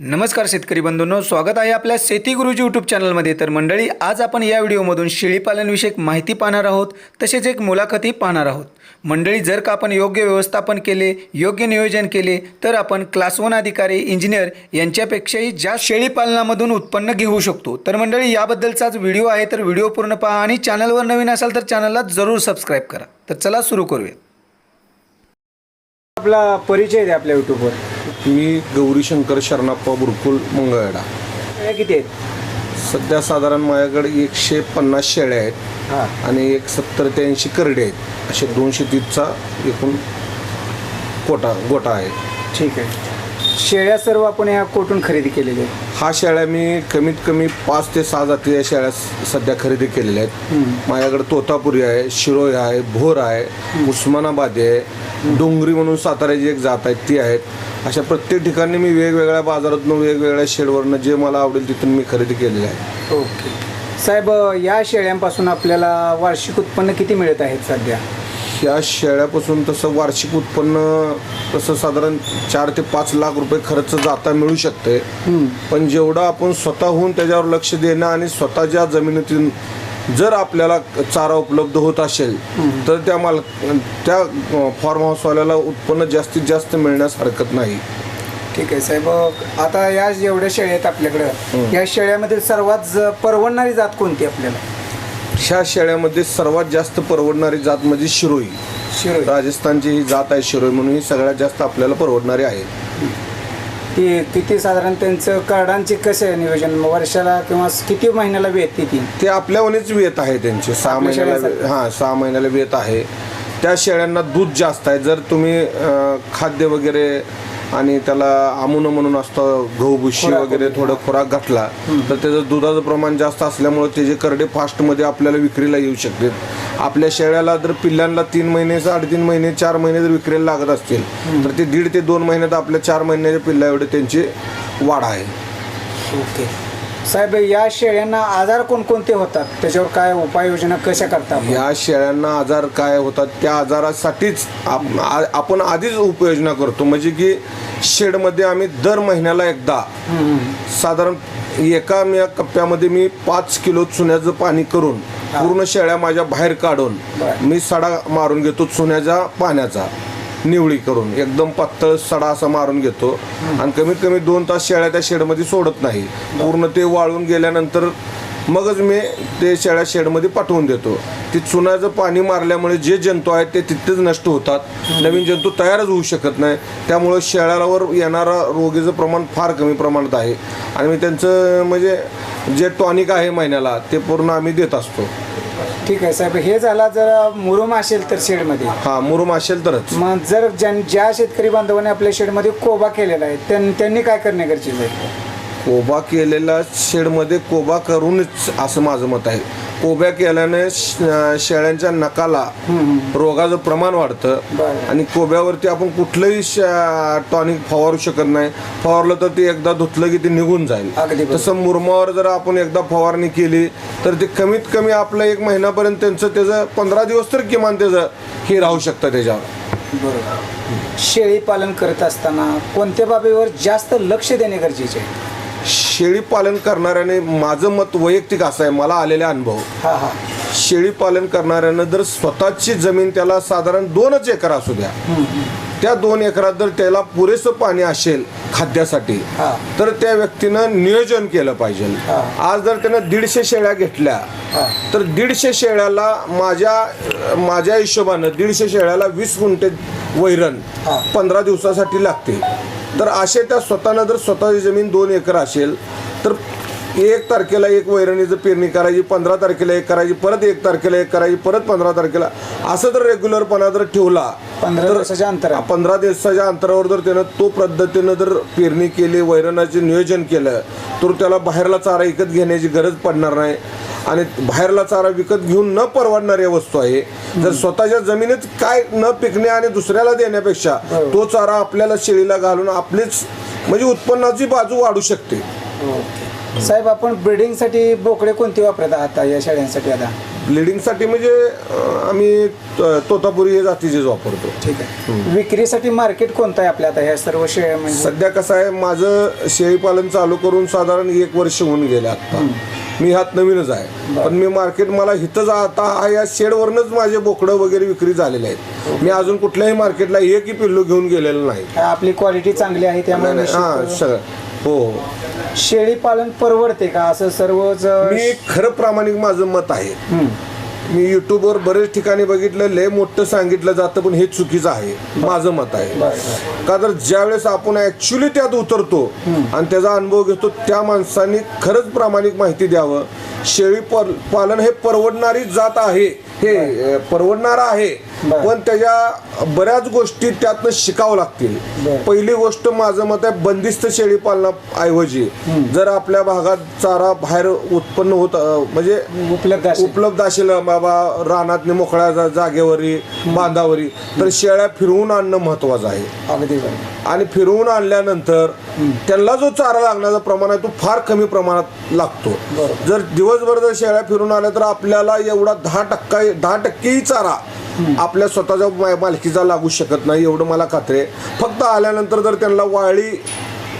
नमस्कार शेतकरी बंधूंनो स्वागत आहे आपल्या शेती गुरुजी यूट्यूब चॅनलमध्ये तर मंडळी आज आपण या व्हिडिओमधून शेळीपालनविषयक माहिती पाहणार आहोत तसेच एक मुलाखती पाहणार आहोत. मंडळी जर का आपण योग्य व्यवस्थापन केले योग्य नियोजन केले तर आपण क्लास वन अधिकारी इंजिनियर यांच्यापेक्षाही जास्त शेळीपालनामधून उत्पन्न घेऊ शकतो. तर मंडळी याबद्दलचाच व्हिडिओ आहे तर व्हिडिओ पूर्ण पहा आणि चॅनलवर नवीन असाल तर चॅनलला जरूर सबस्क्राईब करा. तर चला सुरू करूया. आपला परिचय द्या आपल्या यूट्यूबवर मी गौरीशंकर शरणाप्पा बुरकुल मंगळवेढा. शेळ्या किती आहेत? सध्या साधारण माझ्याकडे एकशे पन्नास शेळ्या आहेत. हां. आणि एक सत्तर ते ऐंशी करडे आहेत. असे दोनशे तीसचा एकूण कोटा गोटा आहे. ठीक आहे. शेळ्या सर्व आपण या कोठून खरेदी केलेल्या आहेत? हा शेळ्या मी कमीत कमी पाच ते सहा जाती या शेळ्या स- सध्या खरेदी केलेल्या आहेत. माझ्याकडे तोतापुरी आहे शिरोई आहे भोर आहे उस्मानाबादी आहे डोंगरी म्हणून साताऱ्याची एक जात आहे ती आहेत. अशा प्रत्येक ठिकाणी मी वेगवेगळ्या बाजारातून वेगवेगळ्या शेडवरनं जे मला आवडेल तिथून मी खरेदी केलेले आहे. ओके. साहेब या शेळ्यांपासून आपल्याला वार्षिक उत्पन्न किती मिळत आहेत सध्या? ह्या शेळ्यापासून तसं वार्षिक उत्पन्न तसं साधारण चार ते पाच लाख रुपये खर्च जाता मिळू शकते पण जेवढं आपण स्वतःहून त्याच्यावर लक्ष देणं आणि स्वतःच्या जमिनीतून जर आपल्याला चारा उपलब्ध होत असेल तर त्या माल त्या फार्म हाऊसवाल्याला उत्पन्न जास्तीत जास्त मिळण्यास हरकत नाही. ठीक आहे साहेब. आता या जेवढ्या शेळ्या आहेत आपल्याकडं या शेळ्यामध्ये सर्वात ज- परवडणारी जात कोणती आपल्याला? ह्या शेळ्यामध्ये सर्वात जास्त परवडणारी जात म्हणजे शिरोई. शिरोई. राजस्थानची ही जात आहे शिरोई म्हणून ही सगळ्यात जास्त आपल्याला परवडणारी आहे. ती किती साधारण त्यांचं कार्डांचे कसं आहे नियोजन? मग वर्षाला किंवा किती महिन्याला वेळते ती? ते आपल्यावरच वेत आहे त्यांचे. सहा आपल्या महिन्याला शेळ्यासारखं? हां सहा महिन्याला वेत आहे. त्या शेळ्यांना दूध जास्त आहे. जर तुम्ही अं, खाद्य वगैरे आणि त्याला आमुनं म्हणून असतं गहू भुशी वगैरे वगैरे. थोडं खुराक घातला तर त्याचं दुधाचं प्रमाण जास्त असल्यामुळे त्याचे करडे फास्टमध्ये आपल्याला विक्रीला येऊ शकते आपल्या शेळ्याला जर पिल्लांना तीन महिने साडेतीन महिने चार महिने जर विक्रीला लागत असतील तर ते दीड ते दोन महिन्यात आपल्या चार महिन्याच्या पिल्ला एवढे त्यांची वाढ आहे. ओके. साहेब या शेळ्यांना आजार कोणकोणते होतात? त्याच्यावर काय उपाययोजना कशा करता आपण? या शेळ्यांना आजार काय होतात त्या आजारासाठीच आप- आ- आपण आधीच उपाययोजना करतो. म्हणजे की शेडमध्ये आम्ही दर महिन्याला एकदा साधारण एका मी कप्प्यामध्ये मी पाच किलो चुन्याचं पाणी करून पूर्ण शेळ्या माझ्या बाहेर काढून बरं. मी सडा मारून घेतो चुन्याच्या पाण्याचा. निवळी करून एकदम पातळ सडा असा मारून घेतो. आणि कमीत कमी दोन तास शेळ्या त्या शेडमध्ये सोडत नाही. पूर्ण ते वाळून गेल्यानंतर मगच मी ते शेळ्या शेडमध्ये पाठवून देतो. ती चुनाचं पाणी मारल्यामुळे जे जंतू आहेत ते तिथेच नष्ट होतात. नवीन जंतू तयारच होऊ शकत नाही. त्यामुळं शेळ्यावर येणारा रोगीचं प्रमाण फार कमी प्रमाणात आहे. आणि मी त्यांचं म्हणजे जे टॉनिक आहे महिन्याला ते पूर्ण आम्ही देत असतो. ठीक आहे साहेब हे झाला जर मुरुम असेल तर शेडमध्ये. हां मुरुम असेल तरच. मग जर ज्यां ज्या शेतकरी बांधवांनी आपल्या शेडमध्ये कोबा केलेला आहे त्यां- त्यांनी काय करणे गरजेचं आहे? कोबा केलेला शेडमध्ये कोबा करूनच असं माझं मत आहे. कोब्या केल्याने शेळ्यांच्या नकाला रोगाचं प्रमाण वाढतं. आणि कोब्यावरती आपण कुठलंही टॉनिक फवारू शकत नाही. फवारलं तर ते एकदा धुतलं की ते निघून जाईल. तसं मुरमावर जर आपण एकदा फवारणी केली तर ते कमीत कमी आपलं एक महिनापर्यंत त्यांचं त्याचं पंधरा दिवस तर किमान त्याचं हे राहू शकतं त्याच्यावर. बरोबर. शेळी पालन करत असताना कोणत्या बाबीवर जास्त लक्ष देणे गरजेचे आहे? शेळी पालन करणाऱ्याने माझं मत वैयक्तिक असं आहे मला आलेले अनुभव हा हा शेळी पालन करणाऱ्यानं जर स्वतःची जमीन त्याला साधारण दोनच एकर असू द्या त्या दोन एकरात जर त्याला पुरेसं पाणी असेल खाद्यासाठी हा. तर त्या व्यक्तीनं नियोजन केलं पाहिजे हा. आज जर त्यानं दीडशे शेळ्या घेतल्या हा. तर दीडशे शेळ्याला माझ्या माझ्या हिशोबानं दीडशे शेळ्याला वीस गुंठे वैरण हा. पंधरा दिवसासाठी लागते तर असे त्या स्वतःनं जर स्वतःची जमीन दोन एकर असेल तर एक तारखेला एक वैरणीचं पेरणी करायची पंधरा तारखेला एक करायची परत एक तारखेला एक करायची परत पंधरा तारखेला. असं जर रेग्युलरपणा जर ठेवला पंधरा दिवसाच्या पंधरा दिवसाच्या अंतरावर जर त्यानं तो पद्धतीनं जर पेरणी केली वैरणाचे नियोजन केलं तर त्याला बाहेरला चारा विकत घेण्याची गरज पडणार नाही. आणि बाहेरला चारा विकत घेऊन न परवडणारी वस्तू आहे. जर स्वतःच्या जमिनीत काय न पिकणे आणि दुसऱ्याला देण्यापेक्षा. तो चारा आपल्याला शेळीला घालून आपलीच म्हणजे उत्पन्नाची बाजू वाढू शकते. साहेब आपण ब्रिडिंगसाठी बोकडे कोणती वापरत आहात या शेळ्यांसाठी आता? ब्लिडिंगसाठी म्हणजे अं, आम्ही त- तोतापुरी हे जातीचेच वापरतो. ठीक आहे. विक्रीसाठी मार्केट कोणतं आहे आपल्या आता ह्या सर्व शेळ्या म्हणजे? सध्या कसं आहे माझं शेळीपालन चालू करून साधारण एक वर्ष होऊन गेले आता. मी ह्यात नवीनच आहे. पण मी मार्केट मला जा- आता हा या शेडवरनच माझे बोकडं वगैरे विक्री झालेले आहेत. मी अजून कुठल्याही मार्केटला एकही पिल्लू घेऊन गेलेलं नाही. आपली क्वालिटी चांगली आहे त्यामुळे हा निश्चित- सगळं. हो शेळी पालन परवडते का? असं सर्वच मी खरं प्रामाणिक माझं मत आहे. मी युट्यूबवर बरेच ठिकाणी बघितलं लय मोठं सांगितलं जातं पण हे चुकीचं आहे. माझं मत आहे. का तर ज्या वेळेस आपण ऍक्च्युली त्यात उतरतो आणि त्याचा अनुभव घेतो त्या माणसांनी खरंच प्रामाणिक माहिती द्यावं. शेळी पालन हे परवडणारी जात आहे. हे परवडणार आहे. पण त्याच्या बऱ्याच गोष्टी त्यातनं शिकावं लागतील. पहिली गोष्ट माझं मत आहे बंदिस्त शेळी पालनाऐवजी जर आपल्या भागात चारा बाहेर उत्पन्न होत म्हणजे उपलब्ध असेल. उपलब्ध असेल बाबा रानात मोकळ्या जागेवरी बांधावरी तर शेळ्या फिरवून आणणं महत्वाचं आहे. अगदी आणि फिरवून आणल्यानंतर त्यांना जो चारा लागण्याचं प्रमाण आहे तो फार कमी प्रमाणात लागतो. जर दिवसभर जर शेळ्या फिरून आल्या तर आपल्याला एवढा दहा टक्का दहा टक्केही चारा आपल्या स्वतःच्या मालकीचा लागू शकत नाही एवढं मला खात्री आहे. फक्त आल्यानंतर जर त्यांना वाळी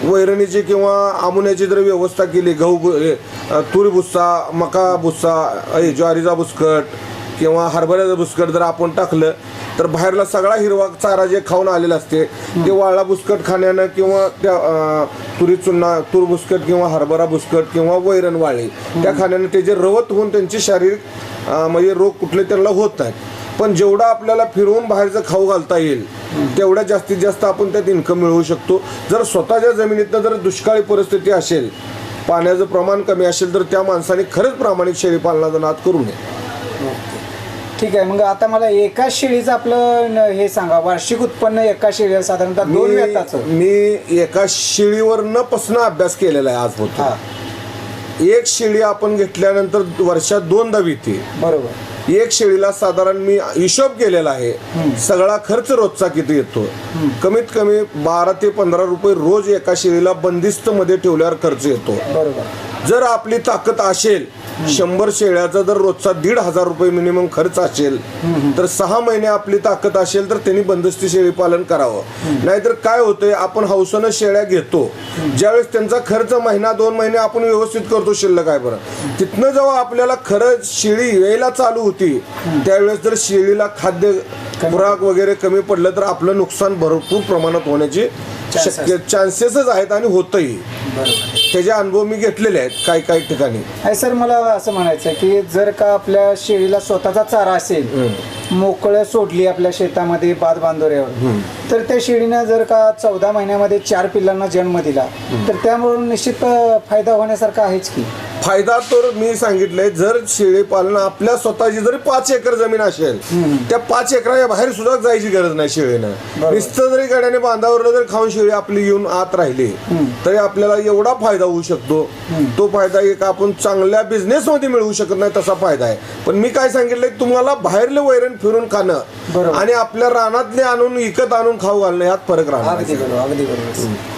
वैरणीची किंवा आमुण्याची जर व्यवस्था केली गहू तूर भुस्सा मका भुस्सा ज्वारीचा बुसकट किंवा हरभऱ्याचं बुसकट जर आपण टाकलं तर बाहेरला सगळा हिरवा चारा जे खाऊन आलेला असते ते वाळा बुसकट खाण्यानं किंवा त्या तुरी चुन्ना तूर बुसकट किंवा हरभरा बुसकट किंवा वैरण वाळे त्या खाण्यानं ते जे रवत होऊन त्यांची शारीरिक म्हणजे रोग कुठले त्यांना होत नाहीत पण जेवढं आपल्याला फिरवून बाहेरचं खाऊ घालता येईल तेवढ्या जास्तीत जास्त आपण त्यात इन्कम मिळवू शकतो. जर स्वतःच्या जमिनीतनं जर दुष्काळी परिस्थिती असेल पाण्याचं प्रमाण कमी असेल तर त्या माणसाने खरंच प्रामाणिक शेळी पालनाचा नाद करू नये. ठीक आहे मग आता मला एका शेळीचं आपलं न- हे सांगा वार्षिक उत्पन्न एका शेळीला साधारणतः दोन व्यताचं. मी मी एका शिळीवर न पसन अभ्यास केलेला आहे आज होतो. हा. एक शेळी आपण घेतल्यानंतर वर्षात दोनदा विते बरोबर. एक शेळीला साधारण मी हिशोब केलेला आहे सगळा खर्च रोजचा किती येतो? कमीत कमी बारा ते पंधरा रुपये रोज एका शेळीला बंदिस्त मध्ये ठेवल्यावर खर्च येतो. बरोबर. जर आपली ताकद असेल शंभर शेळ्याचा जर रोजचा दीड हजार रुपये मिनिमम खर्च असेल तर सहा महिने आपली ताकद असेल तर त्यांनी बंदस्ती शेळी पालन करावं. नाहीतर काय होतंय आपण हौसानं शेळ्या घेतो. ज्यावेळेस त्यांचा खर्च महिना दोन महिने आपण व्यवस्थित करतो शिल्लक आहे बरं. तिथनं जेव्हा आपल्याला खरं शेळी यायला चालू होती त्यावेळेस जर शेळीला खाद्य खुराक वगैरे कमी पडलं तर आपलं नुकसान भरपूर प्रमाणात होण्याची शक्य चान्सेसच आहेत आणि होतही. त्याचे अनुभव मी घेतलेले आहेत काही काही ठिकाणी. सर मला असं म्हणायचं आहे की जर का आपल्या शेळीला स्वतःचा चारा असेल मोकळं सोडली आपल्या शेतामध्ये बाद बांधोऱ्यावर तर त्या शेळीनं जर का चौदा महिन्यामध्ये चार पिल्लांना जन्म दिला तर त्यामुळे निश्चित फायदा होण्यासारखा आहेच की. फायदा तर मी सांगितलंय जर शेळी पालन आपल्या स्वतःची जरी पाच एकर जमीन असेल त्या पाच एकराच्या बाहेर सुद्धा जायची गरज नाही शेळीनं. नुसतं जरी गाड्याने बांधावर जर खाऊन शेळी आपली येऊन आत राहिली तरी आपल्याला एवढा फायदा होऊ शकतो. तो फायदा एक आपण चांगल्या बिझनेस मध्ये मिळवू शकत नाही तसा फायदा आहे. पण मी काय सांगितलंय तुम्हाला बाहेरले वैरण फिरून खाणं. आणि आपल्या रानातले आणून विकत आणून खाऊ घालणं यात फरक राहणार अगदी आहे. बरोबर अगदी बरोबर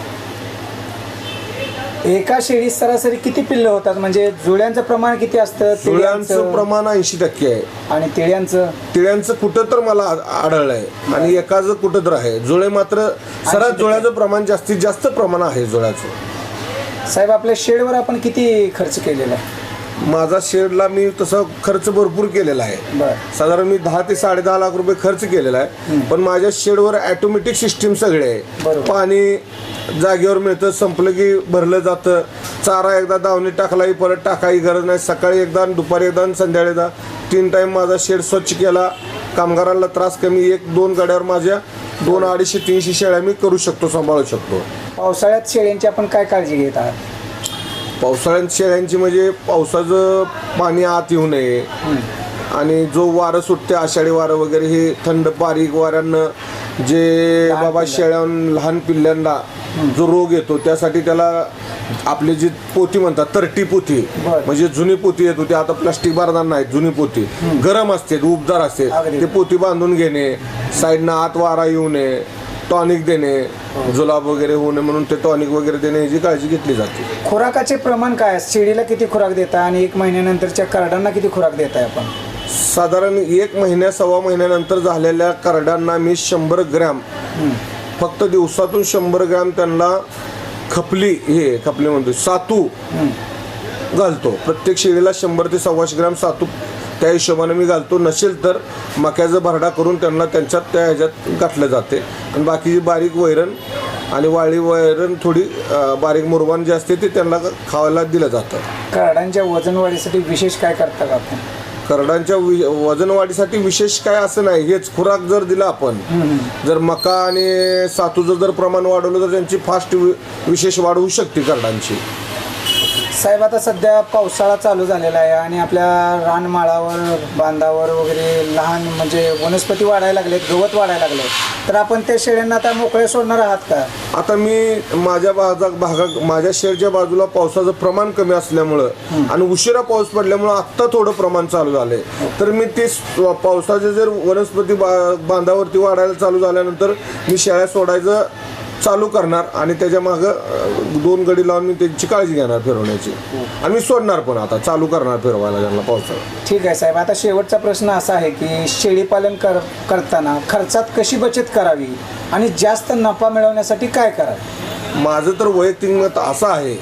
एका शेळीत सरासरी किती पिल्लं होतात? म्हणजे जुळ्यांचं प्रमाण किती असतं? तिळ्यांचं? प्रमाण ऐंशी टक्के आहे. आणि तिळ्यांचं? तिळ्यांचं कुठं तर मला आ- आढळलंय आणि एकाचं कुठं तर आहे. जुळे मात्र सरात जुळ्याचं प्रमाण जास्तीत जास्त प्रमाण आहे जुळ्याचं. साहेब आपल्या शेडवर आपण किती खर्च केलेला आहे? माझा शेडला मी तसा खर्च भरपूर केलेला आहे. साधारण मी दहा ते साडे दहा लाख रुपये खर्च केलेला आहे. पण माझ्या शेडवर ऑटोमॅटिक सिस्टीम सगळे आहे. पाणी जागेवर मिळतं संपलं की भरलं जातं. चारा एकदा दावणी टाकलाही परत टाकाही गरज नाही. सकाळी एकदा दुपारी एकदा आणि संध्याकाळी एकदा. तीन टाइम माझा शेड स्वच्छ केला. कामगारांना त्रास कमी. एक दोन गाड्यावर माझ्या दोन अडीचशे तीनशे शेळ्या मी करू शकतो सांभाळू शकतो. पावसाळ्यात शेळ्यांची आपण काय काळजी घेत आहात? पावसाळ्यात शेळ्यांची म्हणजे पावसाचं पाणी आत येऊ नये. आणि जो वारं सुटते आषाढी वारं वगैरे हे थंड बारीक वाऱ्यानं जे बाबा. शेळ्यां लहान पिल्ल्यांना जो रोग येतो त्यासाठी त्याला आपली जी पोती म्हणतात तरटी पोती. म्हणजे जुनी पोती येत होती आता प्लास्टिक बारदार नाही जुनी पोती. गरम असते उबदार असते. ते पोती बांधून घेणे साईडनं आत वारा येऊ नये. टॉनिक देणे जुलाब वगैरे होऊ नये म्हणून ते टॉनिक वगैरे देणे याची काळजी घेतली जाते. खुराकाचे प्रमाण काय? आहे? शेळीला किती खुराक देता आणि एक महिन्यानंतरच्या कार्डांना किती खुराक देताय आपण? साधारण एक महिन्या सव्वा महिन्यानंतर झालेल्या करड्यांना मी शंभर ग्रॅम. फक्त दिवसातून शंभर ग्रॅम त्यांना खपली हे खपली म्हणतो सातू घालतो. प्रत्येक शेळीला शंभर ते सव्वाशे ग्रॅम सातू त्या हिशोबाने मी घालतो. नसेल तर मक्याचा भरडा करून त्यांना त्यांच्यात त्या ह्याच्यात घातलं जाते. आणि बाकीची बारीक वैरण आणि वाळी वैरण थोडी बारीक मुरवान जे असते ते त्यांना खावायला दिलं जातं. कार्डांच्या वजन वाढीसाठी विशेष काय करता का आपण? करडांच्या वि- वजन वाढीसाठी विशेष काय असं नाही. हेच खुराक जर दिला आपण जर मका आणि सातूचं जर प्रमाण वाढवलं तर त्यांची फास्ट विशेष वाढ होऊ शकते करडांची. साहेब आता सध्या पावसाळा चालू झालेला आहे आणि आपल्या रानमाळावर बांधावर वगैरे लहान म्हणजे वनस्पती वाढायला लागलेत गवत वाढायला लागले तर आपण त्या शेळ्यांना आता मोकळे सोडणार आहात का? आता मी माझ्या भागा भागात माझ्या शेरच्या बाजूला पावसाचं प्रमाण कमी असल्यामुळं आणि उशिरा पाऊस पडल्यामुळं आत्ता थोडं प्रमाण चालू झालंय. तर मी ते पावसाचे जर वनस्पती बा- बांधावरती वाढायला चालू झाल्यानंतर मी शेळ्या सोडायचं चालू करणार आणि त्याच्या मागं दोन गडी लावून मी त्यांची काळजी घेणार फिरवण्याची. आणि मी सोडणार पण आता चालू करणार फिरवायला त्यांना पावसाळ्यात ठीक आहे साहेब आता शेवटचा प्रश्न असा आहे की शेळीपालन कर करताना खर्चात कशी बचत करावी आणि जास्त नफा मिळवण्यासाठी काय करावे? माझं तर वैयक्तिक मत असं आहे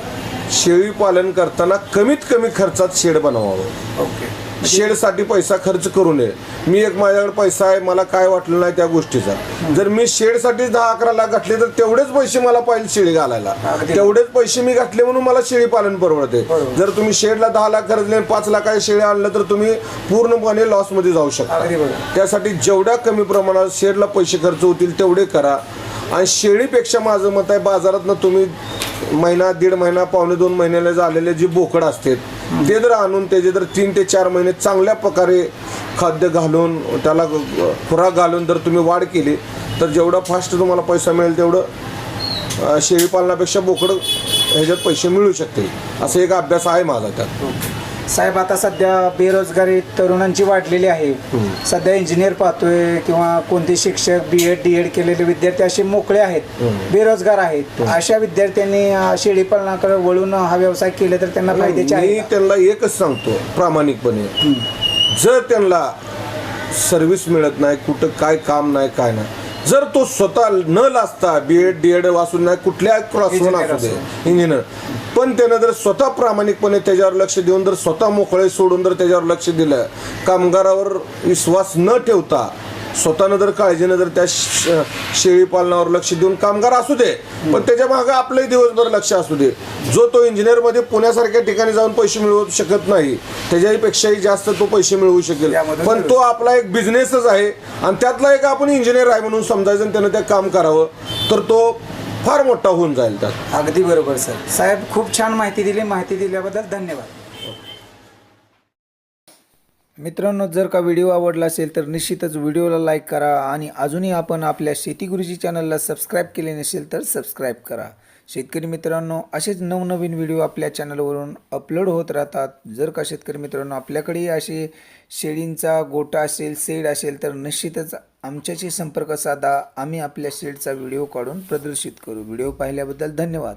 शेळी पालन करताना कमीत कमी खर्चात शेड बनवावं. ओके. शेडसाठी पैसा खर्च करू नये. मी एक माझ्याकडे पैसा आहे मला काय वाटलं नाही त्या गोष्टीचा. जर मी शेडसाठी दहा अकरा लाख घातले तर तेवढेच पैसे मला पाहिजे शेळी घालायला. तेवढेच पैसे मी घातले म्हणून मला शेळी पालन परवडते. जर तुम्ही शेडला दहा लाख खर्चले आणि पाच लाखाची शेळी आणलं तर तुम्ही पूर्णपणे लॉसमध्ये जाऊ शकता. त्यासाठी जेवढ्या कमी प्रमाणात शेडला पैसे खर्च होतील तेवढे करा. आणि शेळीपेक्षा माझं मत आहे बाजारातनं तुम्ही महिना दीड महिना पावणे दोन महिन्याला झालेले जे बोकड असतात ते जर आणून त्याचे जर तीन ते चार महिने चांगल्या प्रकारे खाद्य घालून त्याला खुराक घालून जर तुम्ही वाढ केली तर जेवढा फास्ट तुम्हाला पैसा मिळेल तेवढं शेळी पालनापेक्षा बोकड ह्याच्यात पैसे मिळू शकतील. असं एक अभ्यास आहे माझा त्यात. साहेब आता सध्या बेरोजगारी तरुणांची वाढलेली आहे. सध्या इंजिनियर पाहतोय किंवा कोणते शिक्षक बी एड डी एड केलेले विद्यार्थी असे मोकळे आहेत. बेरोजगार आहेत. अशा विद्यार्थ्यांनी शेळीपालनाकडे वळून हा व्यवसाय केले तर त्यांना फायद्याचे आहे मी? त्यांना एकच सांगतो प्रामाणिकपणे. जर त्यांना सर्व्हिस मिळत नाही कुठं काय काम नाही काय नाही जर तो स्वतः न लाजता बी एड डी एड वाचून नाही कुठल्या Engineer असू दे? इंजिनियर पण त्यानं जर स्वतः प्रामाणिकपणे त्याच्यावर लक्ष देऊन जर स्वतः मोकळे सोडून जर त्याच्यावर लक्ष दिलं कामगारावर विश्वास न ठेवता स्वतःनं जर काळजीनं जर त्या शेळी पालनावर लक्ष देऊन कामगार असू दे पण त्याच्यामागे आपलंही दिवसभर लक्ष असू दे. जो तो इंजिनियरमध्ये पुण्यासारख्या ठिकाणी जाऊन पैसे मिळवू शकत नाही त्याच्यापेक्षाही जास्त तो पैसे मिळवू शकेल. पण तो आपला एक बिझनेसच आहे आणि त्यातला एक आपण इंजिनियर आहे म्हणून समजायचं आणि त्यानं ते काम करावं तर तो फार मोठा होऊन जाईल त्यात. अगदी बरोबर सर. साहेब खूप छान माहिती दिली. माहिती दिल्याबद्दल धन्यवाद. मित्रांनो जर का व्हिडिओ आवडला असेल तर निश्चितच व्हिडिओला लाईक करा आणि अजूनही आपण आपल्या शेतीगुरुजी चॅनलला सबस्क्राईब केले नसेल तर सबस्क्राईब करा. शेतकरी मित्रांनो असेच नवनवीन व्हिडिओ आपल्या चॅनलवरून अपलोड होत राहतात. जर का शेतकरी मित्रांनो आपल्याकडेही असे शेळींचा गोटा असेल सेड असेल तर निश्चितच आमच्याशी संपर्क साधा. आम्ही आपल्या शेडचा व्हिडिओ काढून प्रदर्शित करू. व्हिडिओ पाहिल्याबद्दल धन्यवाद.